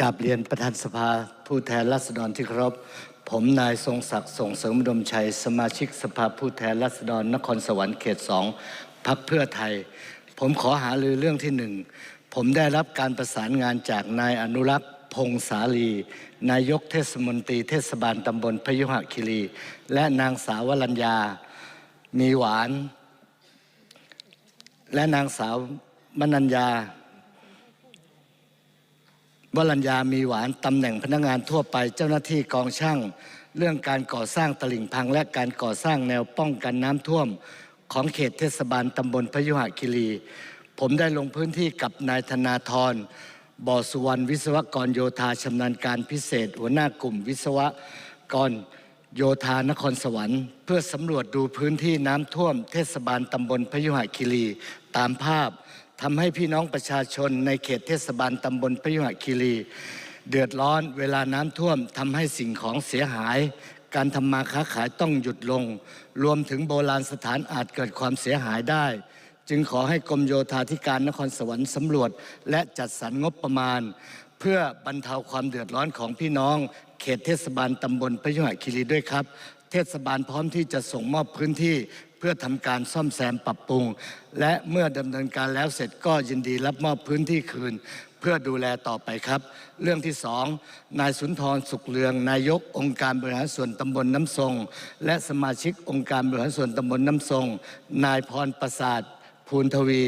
กราบเรียนประธานสภาผู้แทนราษฎรที่เคารพผมนายทรงศักดิ์ส่งเสริมดมชัย สมาชิกสภาผู้แทนราษฎรนครสวรรค์เขตสองพักเพื่อไทย ผมขอหารือเรื่องที่หนึ่งผมได้รับการประสานงานจากนายอนุรักษ์พงษาลี นายกเทศมนตรีเทศบาลตำบลพยุหคีรี และนางสาววรัญญา มีหวาน และนางสาวมนัญญา วรัญญามีหวานตำแหน่งพนักงานทั่วไป เจ้าหน้าที่กองช่าง เรื่องการก่อสร้างตลิ่งพังและการก่อสร้างแนวป้องกันน้ำท่วม ของเขตเทศบาลตำบลพยุหคีรี ผมได้ลงพื้นที่กับนายธนาธรบ่อสุวรรณวิศวกรโยธาชำนาญการพิเศษ หัวหน้ากลุ่มวิศวกรโยธานครสวรรค์ เพื่อสำรวจดูพื้นที่น้ำท่วม เทศบาลตำบลพยุหคีรี ตามภาพ ทำให้พี่น้องประชาชนในเขตเทศบาลตำบลพยุหคีรี เดือดร้อนเวลาน้ำท่วมทำให้สิ่งของเสียหาย การทำมาค้าขายต้องหยุดลง รวมถึงโบราณสถานอาจเกิดความเสียหายได้ จึงขอให้กรมโยธาธิการนครสวรรค์สำรวจ และจัดสรรงบประมาณ เพื่อบรรเทาความเดือดร้อนของพี่น้อง เขตเทศบาลตำบลพยุหคีรีด้วยครับ เทศบาลพร้อมที่จะส่งมอบพื้นที่ เพื่อทำการซ่อมแซมปรับปรุง และเมื่อดำเนินการแล้วเสร็จก็ยินดีรับมอบพื้นที่คืน เพื่อดูแลต่อไปครับ เรื่องที่สองนายสุนทรสุขเรือง นายกองค์การบริหารส่วนตำบลน้ำทรง และสมาชิกองค์การบริหารส่วนตำบลน้ำทรง นายพรประสาท ภูลทวี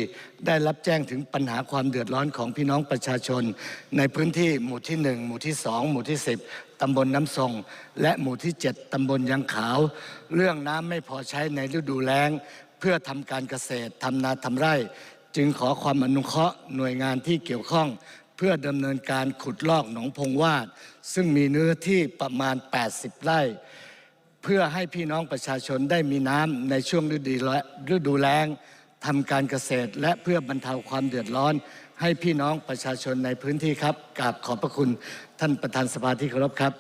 ได้รับแจ้งถึงปัญหาความเดือดร้อนของพี่น้องประชาชน ในพื้นที่หมู่ที่ 1 หมู่ที่ 2 หมู่ที่ 10 ตำบลน้ำทรง และหมู่ที่ 7 ตำบลยังขาว เรื่องน้ำไม่พอใช้ในฤดูแล้ง เพื่อทำการเกษตรทำนาทำไร่ จึงขอความอนุเคราะห์หน่วยงานที่เกี่ยวข้องเพื่อดำเนินการขุดลอกหนองพงวาด ซึ่งมีเนื้อที่ประมาณ 80 ไร่ เพื่อให้พี่น้องประชาชนได้มีน้ำในช่วงฤดูฤดูแล้ง ทำการเกษตร และเพื่อบรรเทาความเดือดร้อน ให้พี่น้องประชาชนในพื้นที่ครับกราบขอบพระคุณท่านประธานสภาที่เคารพครับ